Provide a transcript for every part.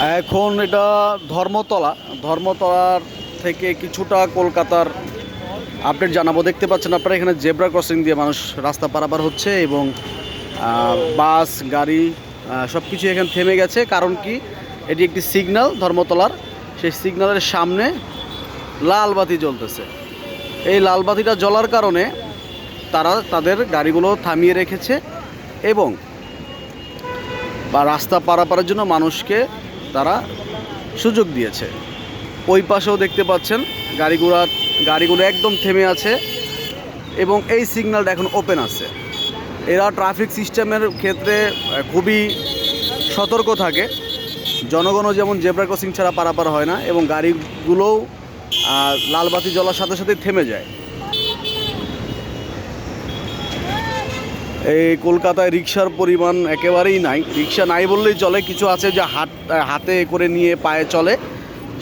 এখন এটা ধর্মতলা। ধর্মতলার থেকে কিছুটা কলকাতার আপডেট জানাব। দেখতে পাচ্ছেন আপনারা, এখানে জেব্রা ক্রসিং দিয়ে মানুষ রাস্তা পারাপার হচ্ছে এবং বাস, গাড়ি সব কিছু এখানে থেমে গেছে। কারণ কি? এটি একটি সিগন্যাল ধর্মতলার। সেই সিগন্যালের সামনে লাল বাতি জ্বলতেছে। এই লাল বাতিটা জ্বলার কারণে তারা তাদের গাড়িগুলো থামিয়ে রেখেছে এবং বা রাস্তা পারাপারের জন্য মানুষকে তারা সুযোগ দিয়েছে। ওই পাশেও দেখতে পাচ্ছেন, গাড়িগুলো গাড়িগুলো একদম থেমে আছে এবং এই সিগন্যালটা এখন ওপেন আছে। এরা ট্রাফিক সিস্টেমের ক্ষেত্রে খুবই সতর্ক থাকে। জনগণও যেমন জেব্রা ক্রসিং ছাড়া পারাপার হয় না এবং গাড়িগুলোও লালবাতি জ্বলার সাথে সাথে থেমে যায়। এই কলকাতায় রিক্সার পরিমাণ একেবারেই নাই। রিক্সা নাই বললেই চলে, কিছু আছে যে হাত, হাতে করে নিয়ে পায়ে চলে,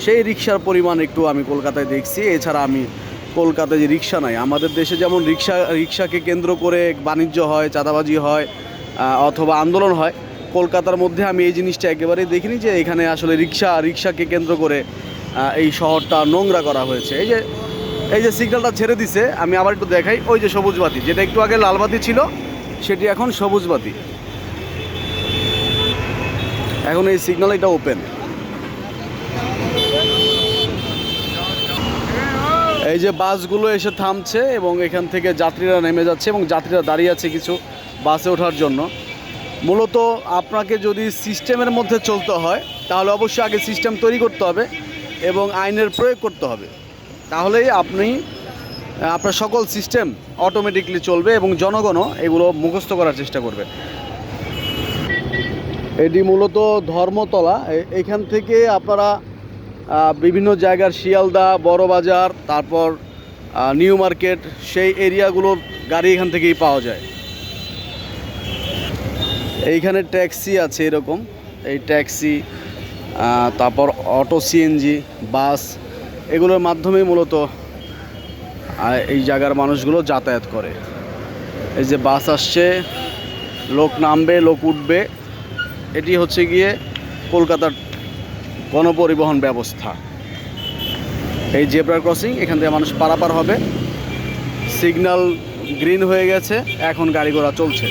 সেই রিক্সার পরিমাণ একটু আমি কলকাতায় দেখছি। এছাড়া আমি কলকাতায় যে রিক্সা নাই, আমাদের দেশে যেমন রিক্সা, রিক্সাকে কেন্দ্র করে বাণিজ্য হয়, চাঁদাবাজি হয় অথবা আন্দোলন হয়, কলকাতার মধ্যে আমি এই জিনিসটা একেবারেই দেখিনি যে এখানে আসলে রিক্সা, রিক্সাকে কেন্দ্র করে এই শহরটা নোংরা করা হয়েছে। এই যে এই যে সিগন্যালটা ছেড়ে দিছে, আমি আবার একটু দেখাই। ওই যে সবুজ বাতি, যেটা একটু আগে লাল বাতি ছিল সেটি এখন সবুজ বাতি এখন এই সিগন্যাল এটা ওপেন এই যে বাসগুলো এসে থামছে এবং এখান থেকে যাত্রীরা নেমে যাচ্ছে এবং যাত্রীরা দাঁড়িয়ে আছে কিছু বাসে ওঠার জন্য। মূলত আপনাকে যদি সিস্টেমের মধ্যে চলতে হয়, তাহলে অবশ্যই আগে সিস্টেম তৈরি করতে হবে এবং আইনের প্রয়োগ করতে হবে। তাহলেই আপনি আপনার সকল সিস্টেম অটোমেটিকলি চলবে এবং জনগণও এগুলো মুখস্থ করার চেষ্টা করবে। এটি মূলত ধর্মতলা। এখান থেকে আপনারা বিভিন্ন জায়গার শিয়ালদা, বড়বাজার, তারপর নিউ মার্কেট, সেই এরিয়াগুলোর গাড়ি এখান থেকেই পাওয়া যায়। এইখানে ট্যাক্সি আছে এরকম। এই ট্যাক্সি তারপর অটো, সিএনজি, বাস, এগুলোর মাধ্যমেই মূলত আহ, এই জায়গার মানুষগুলো যাতায়াত করে। এই যে বাস আসছে লোক নামবে লোক উঠবে এটি হচ্ছে গিয়ে কলকাতার গণপরিবহন ব্যবস্থা। এই জেব্রা ক্রসিং এখান থেকে মানুষ পারাপার হবে। সিগন্যাল গ্রিন হয়ে গেছে এখন গাড়ি ঘোড়া চলছে।